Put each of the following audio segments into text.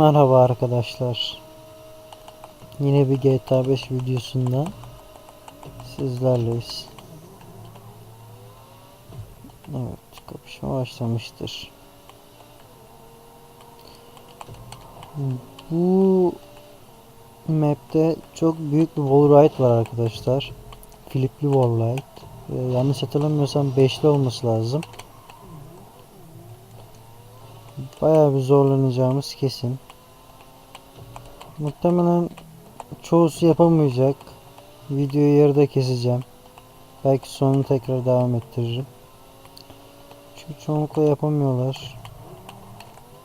Merhaba arkadaşlar. Yine bir GTA 5 videosunda sizlerleyiz. Evet, kapışma başlamıştır. Bu map'te çok büyük bir wallride var arkadaşlar. Flipli wallride. Ee, yanlış hatırlamıyorsam 5'li olması lazım. Bayağı bir zorlanacağımız kesin. Muhtemelen çoğusu yapamayacak. Videoyu yarıda keseceğim. Belki sonunu tekrar devam ettiririm. Çünkü çoğunlukla yapamıyorlar.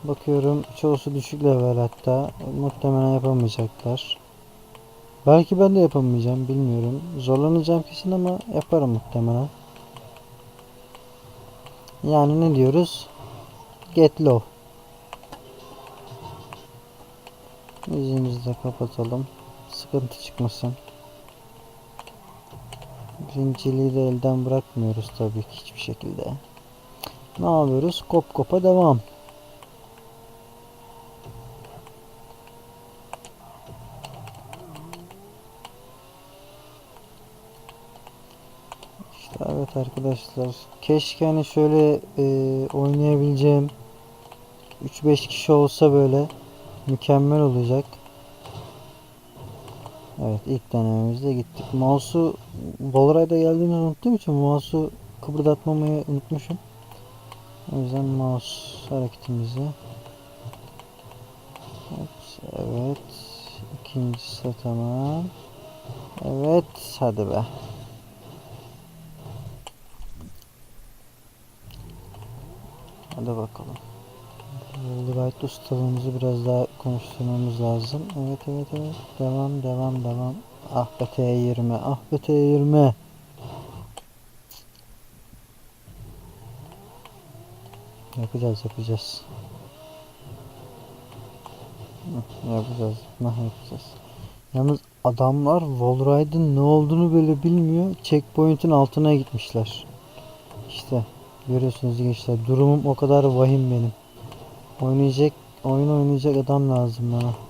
Bakıyorum çoğusu düşük level hatta. Muhtemelen yapamayacaklar. Belki ben de yapamayacağım bilmiyorum. Zorlanacağım kesin ama yaparım muhtemelen. Yani ne diyoruz? Get low. Müziğimizi de kapatalım. Sıkıntı çıkmasın. Birinciliği de elden bırakmıyoruz tabii ki hiçbir şekilde. Ne yapıyoruz? Kop kopa devam. İşte evet arkadaşlar. Keşke hani şöyle e, oynayabileceğim 3-5 kişi olsa böyle mükemmel olacak. Evet ilk denememizde gittik. Mouse'u Volray'da geldiğimizi unuttuğum için mouse'u kıpırdatmamayı unutmuşum. O yüzden mouse hareketimizi evet, evet. ikincisi tamam. Evet hadi be. Hadi bakalım. Light ustalığımızı biraz daha konuşturmamız lazım. Evet evet evet. Devam devam devam. Ah be T20. Ah be T20. Yapacağız yapacağız. Yapacağız. Nah yapacağız. Yalnız adamlar Wallride'ın ne olduğunu böyle bilmiyor. Checkpoint'in altına gitmişler. İşte görüyorsunuz gençler. Durumum o kadar vahim benim. Oynayacak, oyun oynayacak adam lazım bana.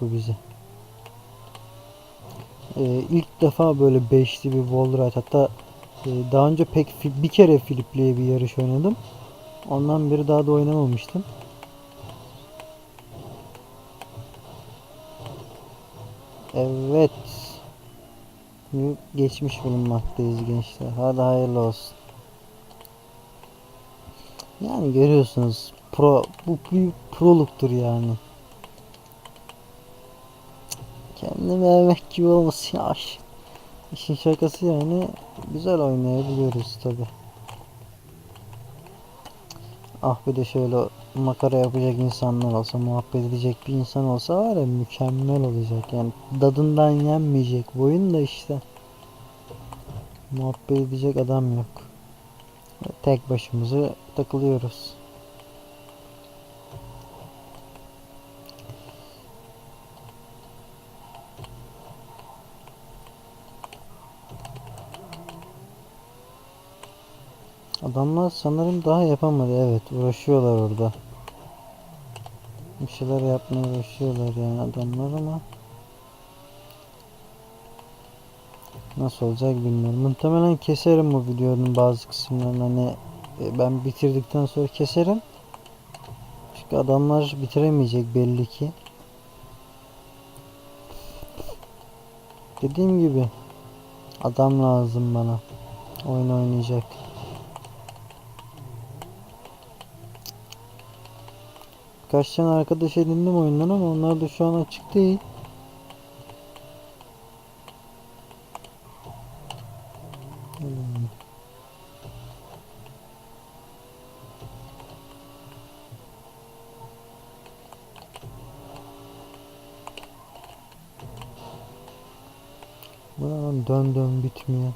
Bu bizi. Ee, ilk defa böyle beşli bir wallride hatta e, daha önce pek bir kere Filipli'ye bir yarış oynadım. Ondan beri daha da oynamamıştım. Evet. Geçmiş bulunmaktayız gençler. Hadi hayırlı olsun. Yani görüyorsunuz pro bu bir proluktur yani. Kendimi övmek gibi olmasın ya. İşin şakası yani güzel oynayabiliyoruz tabi. Ah bir de şöyle makara yapacak insanlar olsa, muhabbet edecek bir insan olsa var ya mükemmel olacak. Yani dadından yenmeyecek bu oyun da işte. Muhabbet edecek adam yok. Tek başımıza takılıyoruz. Adamlar sanırım daha yapamadı. Evet, uğraşıyorlar orada. Bir şeyler yapmaya uğraşıyorlar yani adamlar ama nasıl olacak bilmiyorum. Muhtemelen keserim bu videonun bazı kısımlarını hani e, ben bitirdikten sonra keserim. Çünkü adamlar bitiremeyecek belli ki. Dediğim gibi adam lazım bana. Oyun oynayacak. Kaç tane arkadaş edindim oyundan ama onlar da şu an açık değil. Hmm. Dön dön bitmiyor.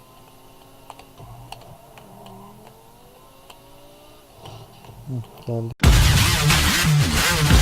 Hı, geldi. Yeah.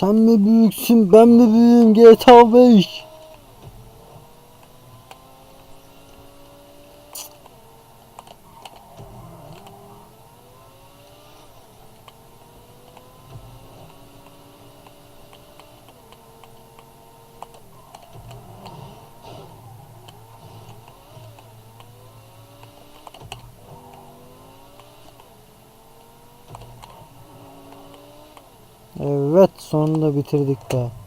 Sen mi büyüksün ben mi büyüğüm GTA 5? Evet sonunda bitirdik be.